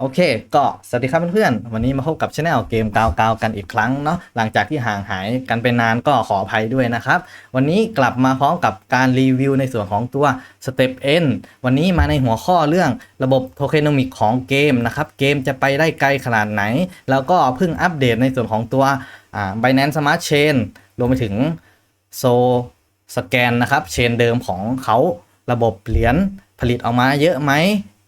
โอเค ก็สวัสดีครับเพื่อนๆ วันนี้มาพบกับช anel เกมกาวกาวกันอีกครั้งเนาะ หลังจากที่ห่างหายกันไปนานก็ขออภัยด้วยนะครับ วันนี้กลับมาพร้อมกับการรีวิวในส่วนของตัว Step N วันนี้มาในหัวข้อเรื่องระบบโทเคนอมิกของเกมนะครับ เกมจะไปได้ไกลขนาดไหน แล้วก็เพิ่งอัปเดตในส่วนของตัวอ่า Binance Smart Chain รวมไปถึงโซสแกนนะครับ เชนเดิมของเขาระบบเหรียญผลิตออกมาเยอะไหม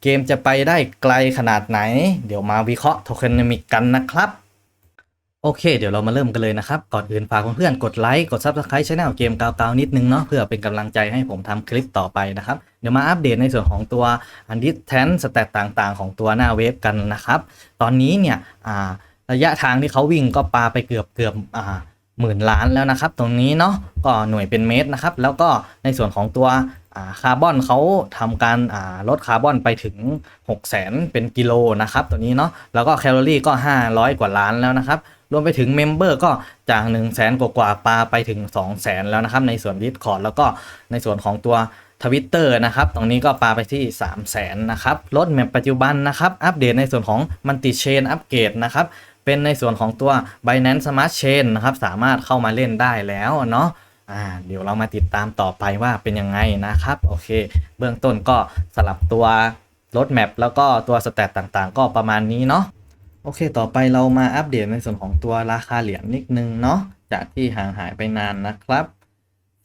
เกมจะไปได้ไกลขนาดไหน เดี๋ยวมาวิเคราะห์โทเคนมิกกันนะครับ โอเค เดี๋ยวเรามาเริ่มกันเลยนะครับ ก่อนอื่นฝากเพื่อนๆกดไลค์กด Subscribe ช่องเกมกาวๆนิดนึงเนาะเพื่อเป็นกำลังใจให้ผมทำคลิปต่อไปนะครับ เดี๋ยวมาอัปเดตในส่วนของตัวอันดิสแทนสแตตต่างๆ ของตัวหน้าเว็บกันนะครับ ตอนนี้เนี่ยระยะทางที่เขาวิ่งก็ปาไปเกือบเกือบอ่าหมื่นล้านแล้วนะครับ ตรงนี้เนาะก็หน่วยเป็นเมตรนะครับ แล้วก็ในส่วนของตัว คาร์บอนเขาทำการาลดคาร์บอนไปถึง 6 0 0 0 0 0เป็นกิโลนะครับตัวนี้เนาะแล้วก็แคลอรี่ก็ 500 กว่าล้านแล้วนะครับ รวมไปถึงเมมเบอร์ก็จาก 1 0 0 0 0แสนกว่าๆปาไปถึง 2 0 0แสนแล้วนะครับ ในส่วน Discord แล้วก็ในส่วนของตัวทวิตเตอร์นะครับ ตรงนี้ก็ปาไปที่ 3 0 0แสนนะครับรถแมปปัจจุบันนะครับ อัปเดตในส่วนของมันติเชนอัปเกรดนะครับเป็นในส่วนของตัว Binance Smart Chain นะครับสามารถเข้ามาเล่นได้แล้วเนาะ อ่าเดี๋ยวเรามาติดตามต่อไปว่าเป็นยังไงนะครับ โอเค เบื้องต้นก็สลับตัวรถแมปแล้วก็ตัวสแตตต่างๆ ก็ประมาณนี้เนาะโอเค ต่อไปเรามาอัปเดตในส่วนของตัวราคาเหรียญนิดนึงเนาะจากที่ห่างหายไปนานนะครับ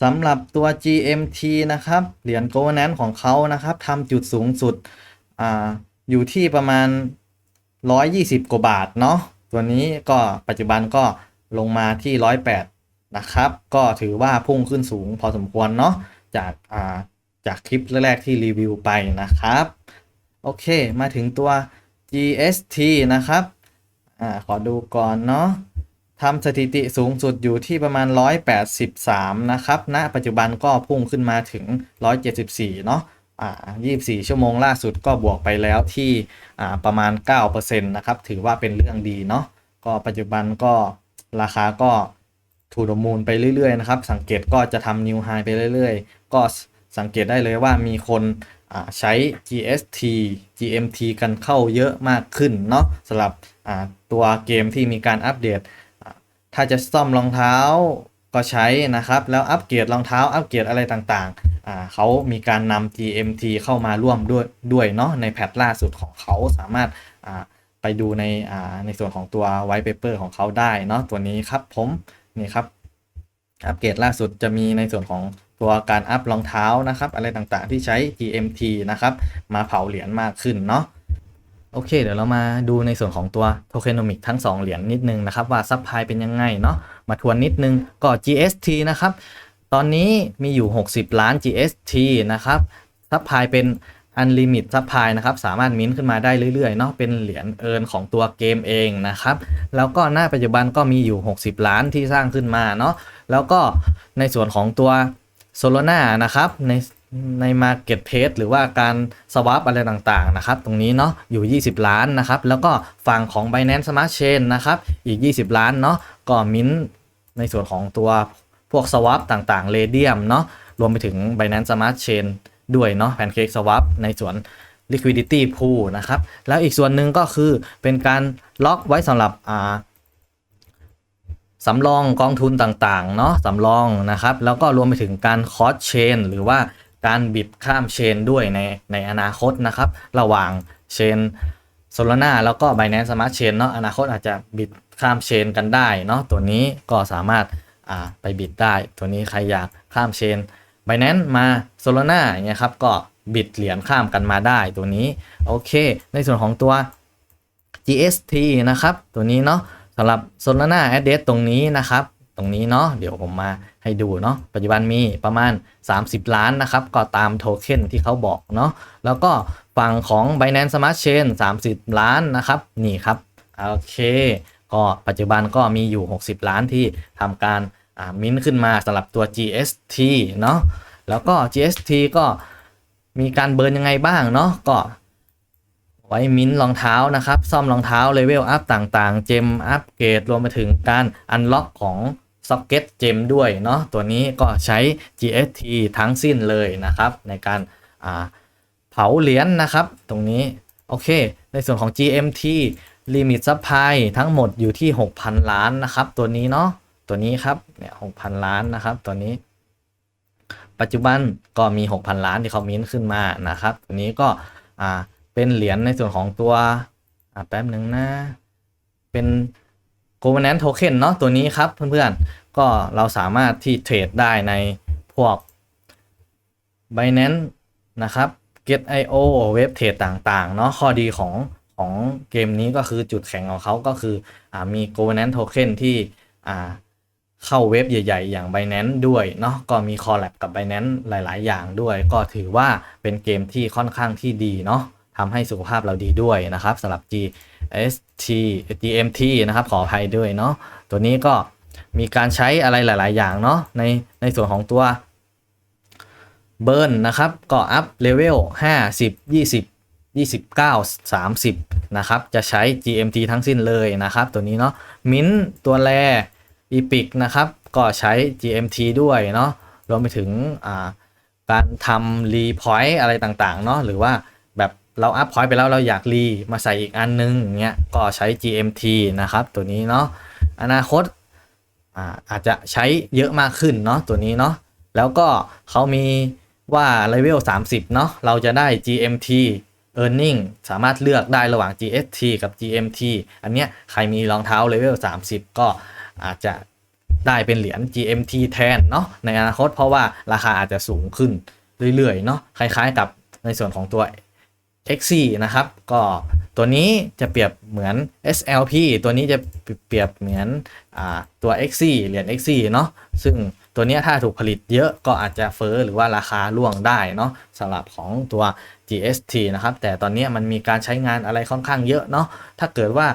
สำหรับตัว GMT นะครับ เหรียญ Governance ของเขานะครับทำจุดสูงสุดอ่าอยู่ที่ประมาณ 120 กว่าบาทเนาะตัวนี้ก็ปัจจุบันก็ลงมาที่ 108 นะครับ ก็ถือว่าพุ่งขึ้นสูงพอสมควรเนาะจากอ่าจากคลิปแรก ๆ ที่รีวิวไปนะครับ โอเคมาถึงตัว GST นะครับอ่าขอดูก่อนเนาะทำสถิติสูงสุดอยู่ที่ประมาณ 183 นะครับณปัจจุบันก็พุ่งขึ้นมาถึง 174 เนาะอ่า24 ชั่วโมงล่าสุดก็บวกไปแล้วที่อ่าประมาณ 9%นะครับ ถือว่าเป็นเรื่องดีเนาะก็ปัจจุบันก็ราคาก็ ถูดมูลไปเรื่อยๆนะครับ สังเกตก็จะทำนิวไฮไปเรื่อยๆ ก็สังเกตได้เลยว่ามีคนใช้ GST GMT กันเข้าเยอะมากขึ้นเนาะสำหรับตัวเกมที่มีการอัปเดต ถ้าจะซ่อมรองเท้าก็ใช้นะครับ แล้วอัปเกรดรองเท้าอัปเกรดอะไรต่างๆ เขามีการนำ GMT เข้ามาร่วมด้วยด้วยเนาะในแพทล่าสุดของเขาสามารถไปดูในในส่วนของตัว white paper ของเขาได้เนาะตัวนี้ครับผม นี่ครับ อัปเกรดล่าสุดจะมีในส่วนของตัวการอัพรองเท้านะครับ อะไรต่างๆที่ใช้ GMT นะครับ มาเผาเหรียญมากขึ้นเนาะโอเค เดี๋ยวเรามาดูในส่วนของตัวโทเคนอมิกทั้ง 2 เหรียญนิดนึงนะครับ ว่าซัพพลายเป็นยังไงเนาะมาทวนนิดนึงก็ GST นะครับ ตอนนี้มีอยู่ 60 ล้าน GST นะครับซัพพลายเป็น Unlimit ซัพพลายนะครับสามารถมิ้นท์ขึ้นมาได้เรื่อยๆเนาะเป็นเหรียญเอินของตัวเกมเองนะครับ แล้วก็หน้าปัจจุบันก็มีอยู่ 60 ล้านที่สร้างขึ้นมาเนาะแล้วก็ในส่วนของตัว Solana นะครับในใน Marketplace หรือว่าการสว a p อะไรต่างๆนะครับตรงนี้เนาะอยู่ 20 ล้านนะครับ แล้วก็ฝั่งของ Binance Smart Chain นะครับอีก 20 ล้านเนาะก็มิ้นท์ในส่วนของตัวพวก swap ต่างๆ Radium เนาะรวมไปถึง Binance Smart Chain ด้วยเนาะ Pancake Swap ในส่วน Liquidity Pool นะครับ แล้วอีกส่วนหนึ่งก็คือเป็นการล็อกไว้สำหรับอ่าสำรองกองทุนต่างๆ เนาะสำรองนะครับ แล้วก็รวมไปถึงการคอสเชนหรือว่าการบิดข้ามเชนด้วยในในอนาคตนะครับ ระหว่างเชนโซลาร่าแล้วก็ Binance Smart Chain เนาะอนาคตอาจจะบิดข้ามเชนกันได้เนาะตัวนี้ก็สามารถอ่าไปบิดได้ ตัวนี้ใครอยากข้ามเชน Binance มาโซลาร่าอย่างเงี้ยครับก็บิดเหรียญข้ามกันมาได้ตัวนี้ โอเค ในส่วนของตัว GST นะครับ ตัวนี้เนาะสำหรับ Solana Address ตรงนี้นะครับ ตรงนี้เนาะเดี๋ยวผมมาให้ดูเนาะปัจจุบันมีประมาณ 30 ล้านนะครับ ก็ตามโทเค็นที่เขาบอกเนาะแล้วก็ฝั่งของ Binance Smart Chain 30 ล้านนะครับ นี่ครับ โอเค ก็ปัจจุบันก็มีอยู่ 60 ล้านที่ทำการ มิ้นขึ้นมาสำหรับตัว GST เนาะแล้วก็ GST ก็มีการเบิร์นยังไงบ้างเนาะก็ไว้มิ้นรองเท้านะครับ ซ่อมรองเท้าเลเวลอัพต่างๆ เจมอัปเกรดรวมไปถึงการอันล็อกของซ็อกเก็ตเจมด้วยเนาะตัวนี้ก็ใช้ GST ทั้งสิ้นเลยนะครับ ในการเผาเหรียญนะครับ ตรงนี้ โอเค ในส่วนของ GMT Limit Supply ทั้งหมดอยู่ที่ 6,000 ล้านนะครับ ตัวนี้เนาะ ตัวนี้ครับเนี่ย6,000ล้านนะครับ ตัวนี้ ปัจจุบันก็มี 6,000 ล้านที่เขามิ้นขึ้นมานะครับตัวนี้ก็อ่าเป็นเหรียญในส่วนของตัวอ่าแป๊บหนึ่งนะเป็น governance token เนาะตัวนี้ครับเพื่อนๆ ก็เราสามารถที่เทรดได้ในพวก Binance นะครับ Get.io เว็บเทรดต่างๆเนาะข้อดีของของเกมนี้ก็คือจุดแข็งของเขาก็คืออ่ามี governance token ที่อ่า เข้าเว็บใหญ่ ๆ อย่าง Binance ด้วยเนาะก็มีคอลแลบกับ Binance หลาย ๆ อย่างด้วย ก็ถือว่าเป็นเกมที่ค่อนข้างที่ดีเนาะทำให้สุขภาพเราดีด้วยนะครับสำหรับ GST GMT นะครับขออภัยด้วยเนาะตัวนี้ก็มีการใช้อะไรหลาย ๆ อย่างเนาะในในส่วนของตัวเบิร์นนะครับก็อัพเลเวล50 20 29 30 นะครับ จะใช้ GMT ทั้งสิ้นเลยนะครับ ตัวนี้เนาะ มินตัวแร อีพิกนะครับ ก็ใช้ GMT ด้วยเนาะรวมไปถึงการทำรีพอยต์อะไรต่างๆเนาะหรือว่าแบบเราอัพพอยต์ไปแล้วเราอยากรีมาใส่อีกอันนึงอย่างเงี้ยก็ใช้ GMT นะครับตัวนี้เนาะอนาคตอาอาจจะใช้เยอะมากขึ้นเนาะตัวนี้เนาะแล้วก็เขามีว่าเลเวล30 เนาะเราจะได้ GMT earning สามารถเลือกได้ระหว่าง GST กับ GMT อันเนี้ยใครมีรองเท้าเลเวล30 ก็ อาจจะได้เป็นเหรียญ GMT แทนเนาะในอนาคตเพราะว่าราคาอาจจะสูงขึ้นเรื่อยๆเนาะคล้ายๆกับในส่วนของตัว XC นะครับ ก็ตัวนี้จะเปรียบเหมือน SLP ตัวนี้จะเปรียบเหมือนอตัว XC เหรียญ XC เนาะซึ่งตัวนี้ถ้าถูกผลิตเยอะก็อาจจะเฟอ้อหรือว่าราคาล่วงได้เนาะสำหรับของตัว GST นะครับ แต่ตอนนี้มันมีการใช้งานอะไรค่อนข้างเยอะเนาะถ้าเกิดว่า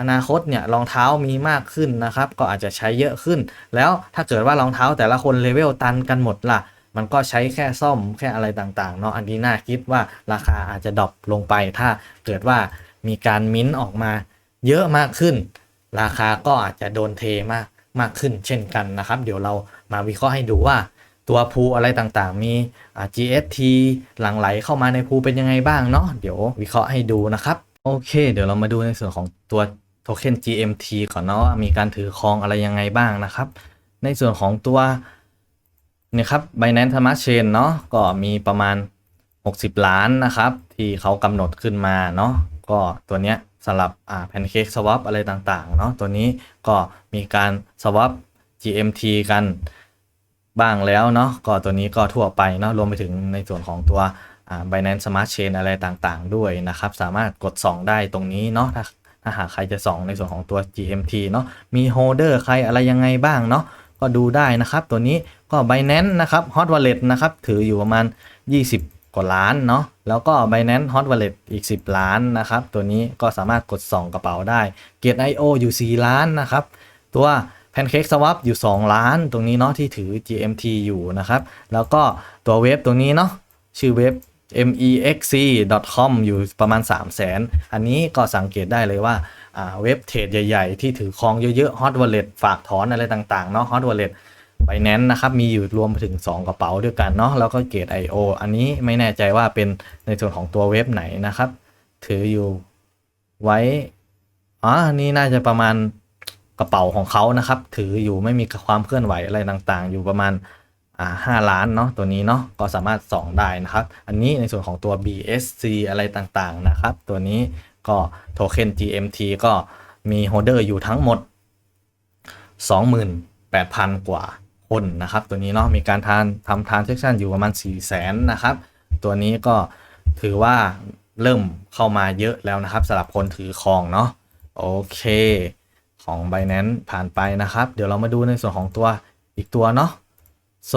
อนาคตเนี่ยรองเท้ามีมากขึ้นนะครับ ก็อาจจะใช้เยอะขึ้น แล้วถ้าเกิดว่ารองเท้าแต่ละคนเลเวลตันกันหมดล่ะ มันก็ใช้แค่ซ่อมแค่อะไรต่างๆเนาะอันนี้น่าคิดว่าราคาอาจจะดรอปลงไป ถ้าเกิดว่ามีการมิ้นท์ออกมาเยอะมากขึ้น ราคาก็อาจจะโดนเทมากมากขึ้นเช่นกันนะครับ เดี๋ยวเรามาวิเคราะห์ให้ดูว่าตัวพูอะไรต่างๆ มีอ่า GST หลั่งไหลเข้ามาในพูเป็นยังไงบ้างเนาะเดี๋ยววิเคราะห์ให้ดูนะครับ โอเค เดี๋ยวเรามาดูในส่วนของตัว โทเค็น GMT ก่อนเนาะมีการถือครองอะไรยังไงบ้างนะครับ ในส่วนของตัวนี่ครับ Binance Smart Chain เนาะก็มีประมาณ 60 ล้านนะครับ ที่เขากำหนดขึ้นมาเนาะก็ตัวเนี้ยสำหรับอ่า Pancake Swap อะไรต่างๆเนาะตัวนี้ก็มีการ swap GMT กันบ้างแล้วเนาะก็ตัวนี้ก็ทั่วไปเนาะรวมไปถึงในส่วนของตัวอ่า Binance Smart Chain อะไรต่างๆ ด้วยนะครับ สามารถกดส่องได้ตรงนี้เนาะถ้า ถ้าหากใครจะส่องในส่วนของตัว GMT เนาะมีโฮเดอร์ใครอะไรยังไงบ้างเนาะก็ดูได้นะครับ ตัวนี้ก็ Binance นะครับ Hot Wallet นะครับ ถืออยู่ประมาณ 20 กว่าล้านเนาะแล้วก็ Binance Hot Wallet อีก 10 ล้านนะครับ ตัวนี้ก็สามารถกดส่องกระเป๋าได้ Gate.io อยู่ 4 ล้านนะครับ ตัว Pancake Swap อยู่ 2 ล้าน ตรงนี้เนาะที่ถือ GMT อยู่นะครับ แล้วก็ตัวเว็บตรงนี้เนาะชื่อเว็บ mexc.com อยู่ประมาณ 3 0 0 0 0 0อันนี้ก็สังเกตได้เลยว่าเว็บเทรดใหญ่ ๆ ที่ถือครองเยอะๆ Hot Wallet ฝากถอนอะไรต่างๆ เนาะ Hot Wallet ไ i แนนนะครับ มีอยู่รวมถึง 2 กระเป๋าด้วยกันเนาะ แล้วก็เกต IO อันนี้ไม่แน่ใจว่าเป็นในส่วนของตัวเว็บไหนนะครับ ถืออยู่ไว้ อ๋อ นี่น่าจะประมาณกระเป๋าของเขานะครับ ถืออยู่ไม่มีความเคลื่อนไหวอะไรต่างๆ อยู่ประมาณ ห้าล้านเนาะตัวนี้เนาะก็สามารถสองได้นะครับ อันนี้ในส่วนของตัว BSC อะไรต่างๆนะครับ ตัวนี้ก็โทเค็น GMT ก็มีโฮเดอร์อยู่ทั้งหมด 28,000 กว่าคนนะครับ ตัวนี้เนาะมีการทานทำทานเซ็คชันอยู่ประมาณ 4 0 0 0 0 0นะครับ ตัวนี้ก็ถือว่าเริ่มเข้ามาเยอะแล้วนะครับสำหรับคนถือครองเนาะโอเค ของ Binance ผ่านไปนะครับ เดี๋ยวเรามาดูในส่วนของตัวอีกตัวเนาะ โซ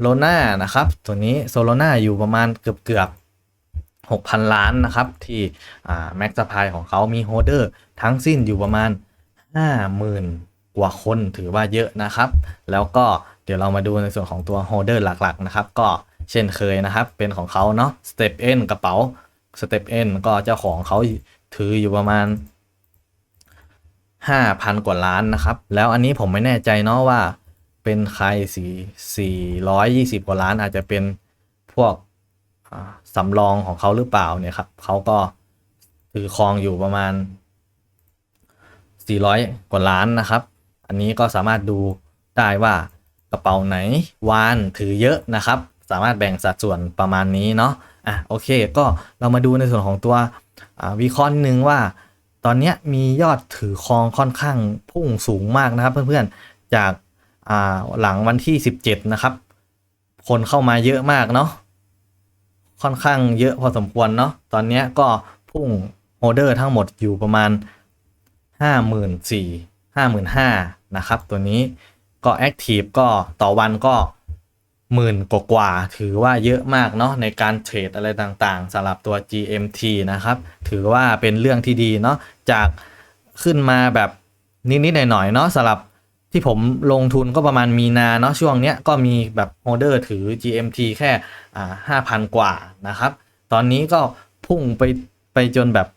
โลนานะครับ ตัวนี้โซโลนาอยู่ประมาณเกือบเกือบ6,000 ล้านนะครับ ที่แม็กซ์พายของเขามีโฮเดอร์ทั้งสิ้นอยู่ประมาณ 50,000 กว่าคนถือว่าเยอะนะครับ แล้วก็เดี๋ยวเรามาดูในส่วนของตัวโฮเดอร์หลักๆนะครับ ก็เช่นเคยนะครับ เป็นของเขาเนาะ Step N กระเป๋า Step N ก็เจ้าของเขาถืออยู่ประมาณ 5,000 กว่าล้านนะครับ แล้วอันนี้ผมไม่แน่ใจเนาะว่า เป็นใครสี่420กว่าล้านอาจจะเป็นพวกสำรองของเขาหรือเปล่าเนี่ยครับเขาก็ถือครองอยู่ประมาณ 400 กว่าล้านนะครับ อันนี้ก็สามารถดูได้ว่ากระเป๋าไหนวานถือเยอะนะครับ สามารถแบ่งสัดส่วนประมาณนี้เนาะอะโอเค ก็เรามาดูในส่วนของตัววิเคราะห์นิดนึงว่า ตอนนี้มียอดถือครองค่อนข้างพุ่งสูงมากนะครับ เพื่อนๆจาก อ่าหลังวันที่ 17 นะครับ คนเข้ามาเยอะมากเนาะค่อนข้างเยอะพอสมควรเนาะตอนนี้ก็พุ่งโฮเดอร์ทั้งหมดอยู่ประมาณห้าหมื่นสี่ห้าหมื่นห้านะครับ ตัวนี้ก็แอคทีฟก็ต่อวันก็หมื่นกว่าถือว่าเยอะมากเนาะในการเทรดอะไรต่างๆสำหรับตัว GMT นะครับ ถือว่าเป็นเรื่องที่ดีเนาะจากขึ้นมาแบบนิดๆหน่อยๆเนาะสำหรับ ที่ผมลงทุนก็ประมาณมีนาเนาะช่วงเนี้ยก็มีแบบโฮเดอร์ถือ GMT แค่อ่าห้าพันกว่านะครับ ตอนนี้ก็พุ่งไปไปจนแบบ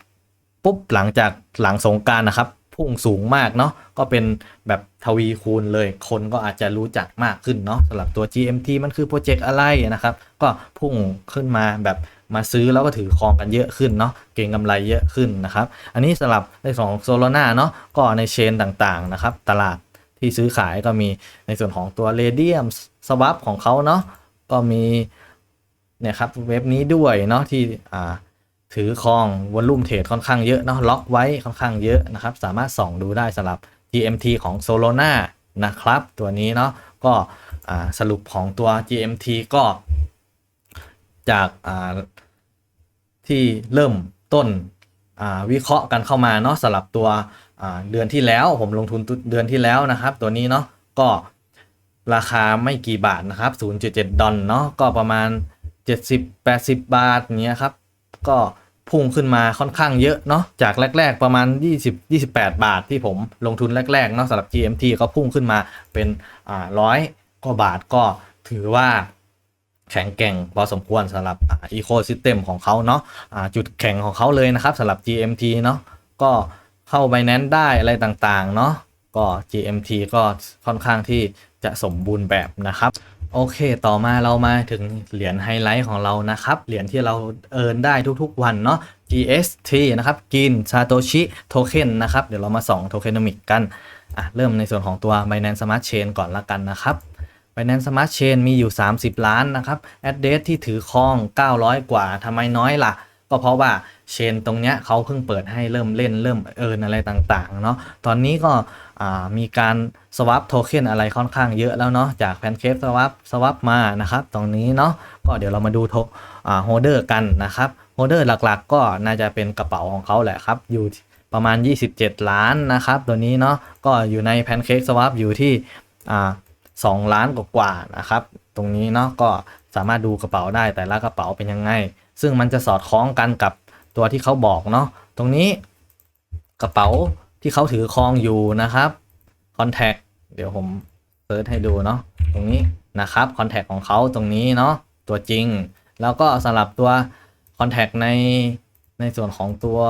ปุ๊บหลังจากหลังสงการนะครับ พุ่งสูงมากเนาะก็เป็นแบบทวีคูณเลยคนก็อาจจะรู้จักมากขึ้นเนาะสำหรับตัว GMT มันคือโปรเจกต์อะไรนะครับ ก็พุ่งขึ้นมาแบบมาซื้อแล้วก็ถือครองกันเยอะขึ้นเนาะเก่งกำไรเยอะขึ้นนะครับ อันนี้สำหรับในส่วนของโซโลนาเนาะก็ในเชนต่างๆนะครับ ตลาด ที่ซื้อขายก็มีในส่วนของตัวเรเดียมสวับของเขาเนาะก็มีเนี่ยครับเว็บนี้ด้วยเนาะที่อ่าถือครองวอลลุ่มเทรดค่อนข้างเยอะเนาะล็อกไว้ค่อนข้างเยอะนะครับ สามารถส่องดูได้สำหรับ GMT ของ Solana นะครับ ตัวนี้เนาะก็สรุปของตัว GMT ก็ จากาที่เริ่มต้นวิเคราะห์กันเข้ามาเนาะสำหรับตัว เดือนที่แล้วผมลงทุนเดือนที่แล้วนะครับ ตัวนี้เนาะก็ราคาไม่กี่บาทนะครับ 0.7 ดอลเนาะก็ประมาณ 70-80 บาทเนี้ยครับ ก็พุ่งขึ้นมาค่อนข้างเยอะเนาะจากแรก ๆ ประมาณ 20 28 บาทที่ผมลงทุนแรกๆเนาะสำหรับ GMT ก็พุ่งขึ้นมาเป็นอ่าร้อยกว่าบาทก็ถือว่าแข็งแกร่งพอสมควรสำหรับอีโคซิสเต็มของเขาเนาะอ่าจุดแข็งของเขาเลยนะครับสำหรับ GMT เนาะก็ เข้า Binance ได้อะไรต่างๆ เนาะก็ GMT ก็ค่อนข้างที่จะสมบูรณ์แบบนะครับ โอเค ต่อมาเรามาถึงเหรียญไฮไลท์ของเรานะครับ เหรียญที่เราเอินได้ทุกๆวันเนาะ GST นะครับกิน Satoshi Token นะครับ เดี๋ยวเรามาส่อง Tokenomic กันอะเริ่มในส่วนของตัว Binance Smart Chain ก่อนละกันนะครับ Binance Smart Chain มีอยู่ 30 ล้านนะครับ Address ที่ถือครอง 900 กว่าทำไมน้อยล่ะ ก็เพราะว่าเชนตรงเนี้ยเขาเพิ่งเปิดให้เริ่มเล่นเริ่มเอินอะไรต่างๆเนาะตอนนี้ก็มีการสวั p โทเค็นอะไรค่อนข้างเยอะแล้วเนาะจากแพนเคฟสวั p สวั p มานะครับตรงนี้เนาะก็เดี๋ยวเรามาดูโทอ่าโฮเดอร์กันนะครับโฮเดอร์หลักๆ ก็น่าจะเป็นกระเป๋าของเขาแหละครับอยู่ประมาณ 27 ล้านนะครับตัวนี้เนาะก็อยู่ในแพนเค้กสวัอยู่ที่สอ่า2ล้านกว่าๆนะครับตรงนี้เนาะก็สามารถดูกระเป๋าได้แต่ละกระเป๋าเป็นยังไง ซึ่งมันจะสอดคล้องกันกับตัวที่เขาบอกเนาะตรงนี้กระเป๋าที่เขาถือครองอยู่นะครับ Contact เดี๋ยวผมเซิร์ชให้ดูเนาะตรงนี้นะครับ Contact ของเขาตรงนี้เนาะตัวจริง แล้วก็สำหรับตัว Contact ในในส่วนของตัว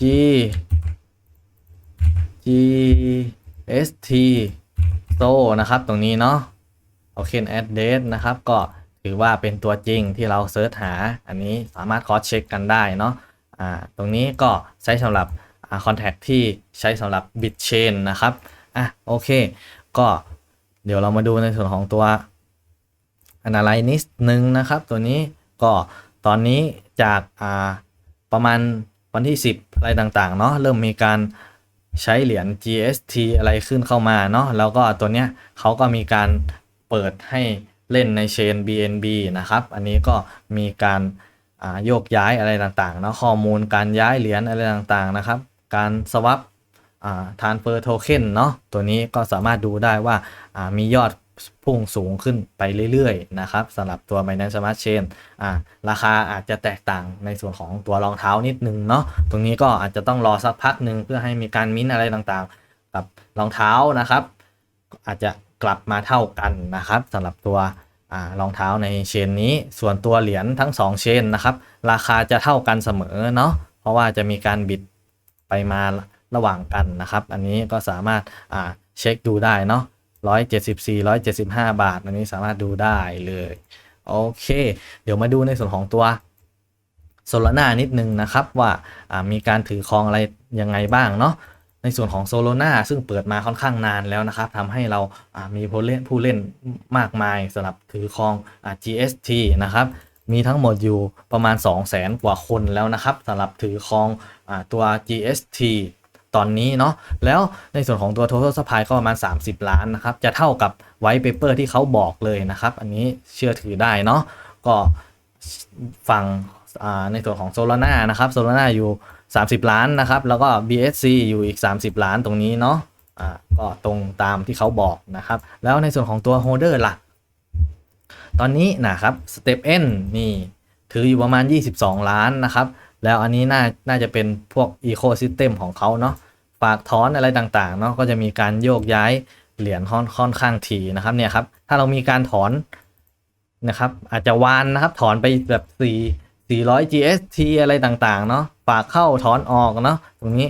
G G S T s o นะครับ ตรงนี้เนาะ Token Address นะครับ ก็ถือว่าเป็นตัวจริงที่เราเซิร์ชหา อันนี้สามารถคอสเช็คกันได้เนาะอ่าตรงนี้ก็ใช้สำหรับคอนแทคที่ใช้สำหรับ Bitchain นะครับอะโอเค ก็เดี๋ยวเรามาดูในส่วนของตัว Analyze นิดนึงนะครับ ตัวนี้ก็ตอนนี้จากอ่าประมาณวันที่ 10 อะไรต่างๆเนาะเริ่มมีการใช้เหรียญ GST อะไรขึ้นเข้ามาเนาะแล้วก็ตัวเนี้ยเขาก็มีการ เปิดให้เล่นในเชน BNB นะครับ อันนี้ก็มีการโยกย้ายอะไรต่างๆเนาะข้อมูลการย้ายเหรียญอะไรต่างๆนะครับ การสวับอ่า transfer token เนาะตัวนี้ก็สามารถดูได้ว่ามียอดพุ่งสูงขึ้นไปเรื่อยๆนะครับสำหรับตัว Binance Smart Chain ราคาอาจจะแตกต่างในส่วนของตัวรองเท้านิดนึงเนาะตรงนี้ก็อาจจะต้องรอสักพักหนึ่งเพื่อให้มีการมิ้นอะไรต่างๆ กับรองเท้านะครับ อาจจะ กลับมาเท่ากันนะครับสำหรับตัวรองเท้าในเชนนี้ ส่วนตัวเหรียญทั้ง 2 เชนนะครับ ราคาจะเท่ากันเสมอเนาะเพราะว่าจะมีการบิดไปมาระหว่างกันนะครับ อันนี้ก็สามารถเช็คดูได้เนาะ174 175 บาท อันนี้สามารถดูได้เลยโอเค เดี๋ยวมาดูในส่วนของตัวโซลาร่านิดนึงนะครับว่าอ่ามีการถือครองอะไรยังไงบ้างเนาะ ในส่วนของโซโลนาซึ่งเปิดมาค่อนข้างนานแล้วนะครับทำให้เรามีผู้เล่นผู้เล่นมากมายสำหรับถือครอง GST นะครับมีทั้งหมดอยู่ประมาณ 2 0 0แสนกว่าคนแล้วนะครับสำหรับถือครองอตัว GST ตอนนี้เนาะแล้วในส่วนของตัว total supply ก็ประมาณ 30 ล้านนะครับ จะเท่ากับ white paper ที่เขาบอกเลยนะครับ อันนี้เชื่อถือได้เนาะก็ฝั่งในส่วนของ Solana นะครับ Solana อยู่ 30 ล้านนะครับ แล้วก็ BSC อยู่อีก 30 ล้านตรงนี้เนาะอ่าก็ตรงตามที่เขาบอกนะครับ แล้วในส่วนของตัว holder ล่ะ ตอนนี้นะครับ Step N นี่ถืออยู่ประมาณ 22 ล้านนะครับ แล้วอันนี้น่าน่าจะเป็นพวก Ecosystem ของเขาเนาะฝากถอนอะไรต่างๆเนาะก็จะมีการโยกย้ายเหรียญค่อนค่อนข้างถี่นะครับเนี่ยครับถ้าเรามีการถอนนะครับอาจจะวานนะครับถอนไปแบบ4 400 GST อะไรต่างๆเนาะ ฝากเข้าถอนออกเนาะตรงนี้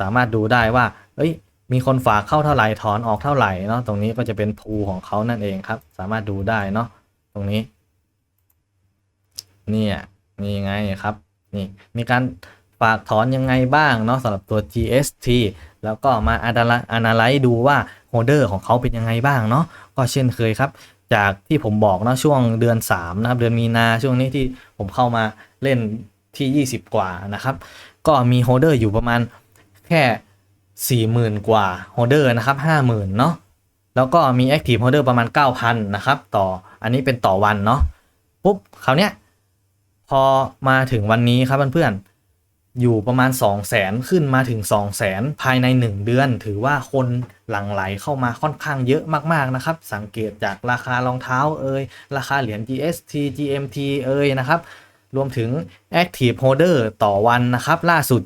สามารถดูได้ว่าเอ้ยมีคนฝากเข้าเท่าไหร่ถอนออกเท่าไหร่เนาะตรงนี้ก็จะเป็นพูของเขานั่นเองครับ สามารถดูได้เนาะตรงนี้เนี่ยนี่ไงครับนี่มีการฝากถอนยังไงบ้างเนาะสำหรับตัว GST แล้วก็มา analyze ดูว่าโฮเดอร์ของเขาเป็นยังไงบ้างเนาะก็เช่นเคยครับ จากที่ผมบอกเนาะช่วงเดือน 3 นะครับ เดือนมีนาช่วงนี้ที่ผมเข้ามาเล่น ที่ 20 กว่านะครับ ก็มีโฮเดอร์อยู่ประมาณแค่ 40,000 กว่าโฮเดอร์นะครับ 50,000 เนาะแล้วก็มี Active Holder ประมาณ 9,000 นะครับ ต่ออันนี้เป็นต่อวันเนาะปุ๊บคราวเนี้ยพอมาถึงวันนี้ครับเพื่อนๆอยู่ประมาณ 2 0 0แสนขึ้นมาถึง 2 0 0แสนภายใน 1 เดือน ถือว่าคนหลั่งไหลเข้ามาค่อนข้างเยอะมากๆนะครับ สังเกตจากราคารองเท้าเอ่ยราคาเหรียญ GST GMT เอ่ยนะครับ รวมถึง Active Holder ต่อวันนะครับ ล่าสุด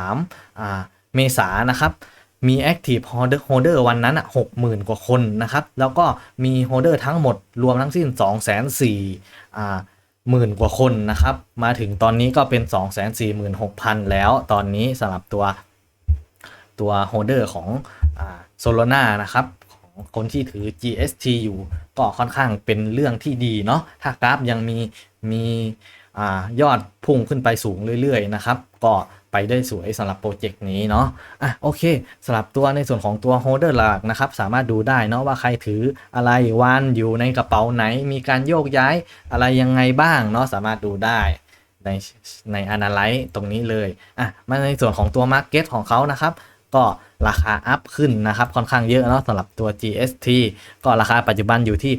23อ่าเมษายนนะครับ มี Active Holder Holder วันนั้นอะ60,000 กว่าคนนะครับ แล้วก็มี Holder ทั้งหมดรวมทั้งสิ้น 2 4 0 0 0อ่าหมื่นกว่าคนนะครับ มาถึงตอนนี้ก็เป็น 2 4 6 0 0 0 แล้วตอนนี้สำหรับตัวตัวโฮเดอร์ของโซโลนานะครับของคนที่ถือ GST อยู่ก็ค่อนข้างเป็นเรื่องที่ดีเนาะ ถ้ากราฟยังมีมี อยอดพุ่งขึ้นไปสูงเรื่อยๆนะครับ ก็ไปได้สวยสำหรับโปรเจกต์นี้เนาะอะโอเคสำหรับตัวในส่วนของตัวโฮเดอร์หลักนะครับ สามารถดูได้เนาะว่าใครถืออะไรวานอยู่ในกระเป๋าไหน มีการโยกย้ายอะไรยังไงบ้างเนาะสามารถดูได้ในใน Analyze ตรงนี้เลยอะมาในส่วนของตัว Market ของเขานะครับ ก็ราคาอัพขึ้นนะครับ ค่อนข้างเยอะเนาะสำหรับตัว GST ก็ราคาปัจจุบันอยู่ที่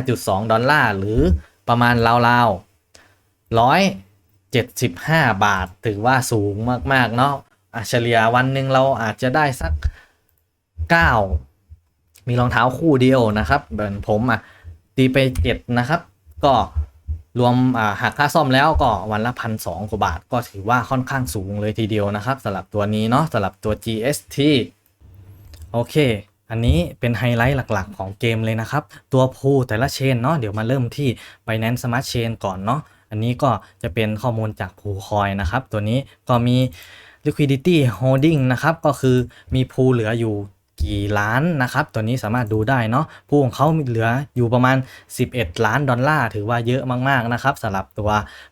5.2 ดอลลาร์ หรือประมาณราวๆ ร้อย75 บาท ถือว่าสูงมาก ๆ เนาะอะเฉลี่ยวันหนึ่งเราอาจจะได้สัก 9 มีรองเท้าคู่เดียวนะครับเหมือนผมอะตีไป 7 นะครับ ก็รวมหักค่าซ่อมแล้วก็วันละพันสองกว่าบาท ก็ถือว่าค่อนข้างสูงเลยทีเดียวนะครับสำหรับตัวนี้เนาะสำหรับตัว GST โอเค อันนี้เป็นไฮไลท์หลักๆ ของเกมเลยนะครับ ตัวพูแต่ละเชนเนาะเดี๋ยวมาเริ่มที่ Binance Smart Chain ก่อนเนาะ อันนี้ก็จะเป็นข้อมูลจากพูคอยนะครับ ตัวนี้ก็มี liquidity holding นะครับ ก็คือมีพูเหลืออยู่กี่ล้านนะครับ ตัวนี้สามารถดูได้เนาะพูของเขาเหลืออยู่ประมาณ 11 ล้านดอลลาร์ถือว่าเยอะมากๆนะครับสำหรับตัว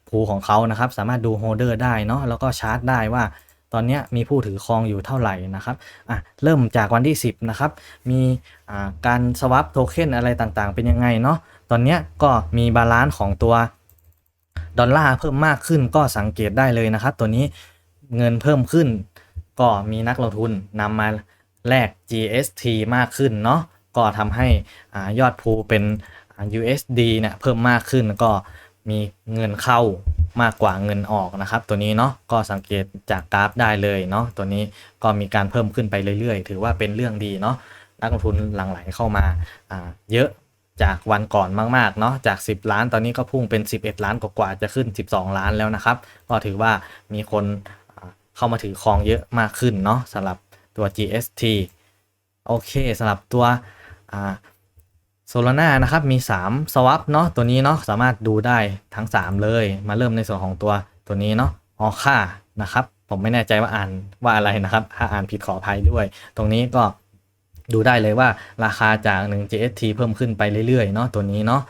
พูของเขานะครับ สามารถดูโฮเดอร์ได้เนาะแล้วก็ชาร์จได้ว่า ตอนนี้มีผู้ถือครองอยู่เท่าไหร่นะครับอะเริ่มจากวันที่ 10 นะครับ มีอ่าการสวั p โทเค็นอะไรต่างๆ เป็นยังไงเนาะตอนนี้ก็มีบาลานซ์ของตัว ดอลลาร์เพิ่มมากขึ้นก็สังเกตได้เลยนะครับ ตัวนี้เงินเพิ่มขึ้น ก็มีนักลงทุนนำมาแลก GST มากขึ้นเนาะก็ทำให้อยอดพูเป็น USD เนี่ยเพิ่มมากขึ้นก็มีเงินเข้ามากกว่าเงินออกนะครับ ตัวนี้เนาะก็สังเกตจากกราฟได้เลยเนาะตัวนี้ก็มีการเพิ่มขึ้นไปเรื่อยๆ ถือว่าเป็นเรื่องดีเนาะนักลงทุนหลั่งไหลเข้ามาาเยอะ จากวันก่อนมากๆเนาะจาก 10 ล้านตอนนี้ก็พุ่งเป็น 11 ล้านกว่าๆจะขึ้น 12 ล้านแล้วนะครับ ก็ถือว่ามีคนเข้ามาถือครองเยอะมากขึ้นเนาะสำหรับตัว GST โอเคสำหรับตัวโซลาร่านะครับมี 3 สวัปเนาะตัวนี้เนาะสามารถดูได้ทั้ง 3 เลยมาเริ่มในส่วนของตัวตัวนี้เนาะออค่านะครับ ผมไม่แน่ใจว่าอ่านว่าอะไรนะครับ ถ้าอ่านผิดขออภัยด้วย ตรงนี้ก็ ดูได้เลยว่าราคาจาก 1 JST เพิ่มขึ้นไปเรื่อยๆเนาะตัวนี้เนาะ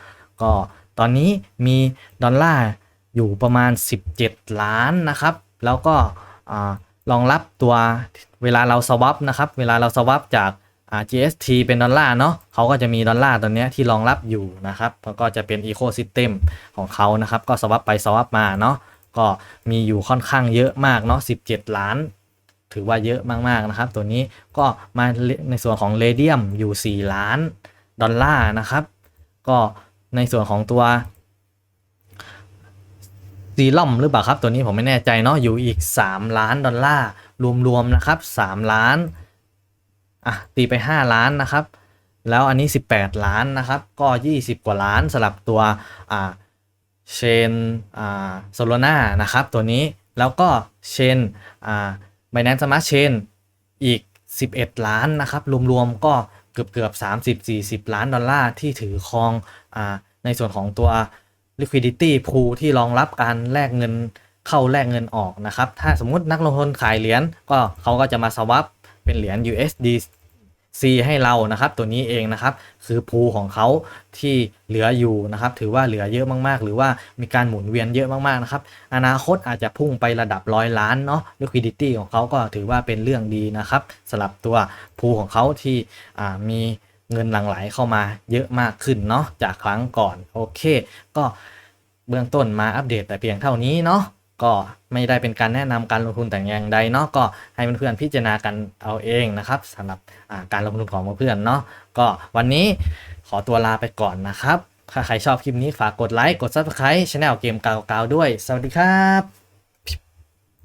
ก็ตอนนี้มีดอลลาร์อยู่ประมาณ 17 ล้านนะครับ แล้วก็รองรับตัวเวลาเราสวับนะครับ เวลาเราสวับจาก GST เป็นดอลลาร์เนาะเขาก็จะมีดอลลาร์ตัวนี้ที่รองรับอยู่นะครับแล้วก็จะเป็น Ecosystem ของเขานะครับ ก็สวับไปสวับมาเนาะก็มีอยู่ค่อนข้างเยอะมากเนาะ17 ล้าน ถือว่าเยอะมากๆนะครับ ตัวนี้ก็มาในส่วนของเรเดียมอยู่ 4 ล้านดอลลาร์นะครับ ก็ในส่วนของตัวซีลัมหรือเปล่าครับ ตัวนี้ผมไม่แน่ใจเนาะอยู่อีก 3 ล้านดอลลาร์รวมๆนะครับ 3 ล้านอะตีไป 5 ล้านนะครับ แล้วอันนี้ 18 ล้านนะครับ ก็ 20 กว่าล้านสำหรับตัวอ่าเชนอ่าโซโลนานะครับ ตัวนี้แล้วก็เชนอ่า Binance Smart Chain อีก 11 ล้านนะครับ รวมๆก็เกือบเกือบ 30 40 ล้านดอลลาร์ที่ถือครองอในส่วนของตัว liquidity pool ที่รองรับการแลกเงินเข้าแลกเงินออกนะครับ ถ้าสมมุตินักลงทุนขายเหรียญก็เขาก็จะมาสวับเป็นเหรียญ USD C ให้เรานะครับ ตัวนี้เองนะครับ คือพูของเขาที่เหลืออยู่นะครับ ถือว่าเหลือเยอะมากๆ หรือว่ามีการหมุนเวียนเยอะมากๆนะครับ อนาคตอาจจะพุ่งไประดับร้อยล้านเนาะ liquidity ของเขาก็ถือว่าเป็นเรื่องดีนะครับสำหรับตัวพูของเขาที่มีเงินหลั่งไหลเข้ามาเยอะมากขึ้นเนาะจากครั้งก่อน โอเค ก็เบื้องต้นมาอัปเดตแต่เพียงเท่านี้เนาะ ก็ไม่ได้เป็นการแนะนำการลงทุนแต่อย่างใดเนาะก็ให้เพื่อนๆพิจารณากันเอาเองนะครับสำหรับการลงทุนของเพื่อนๆเนาะก็วันนี้ขอตัวลาไปก่อนนะครับถ้าใครชอบคลิปนี้ฝากกดไลค์กด Subscribe Channel เกมกาวๆด้วย สวัสดีครับ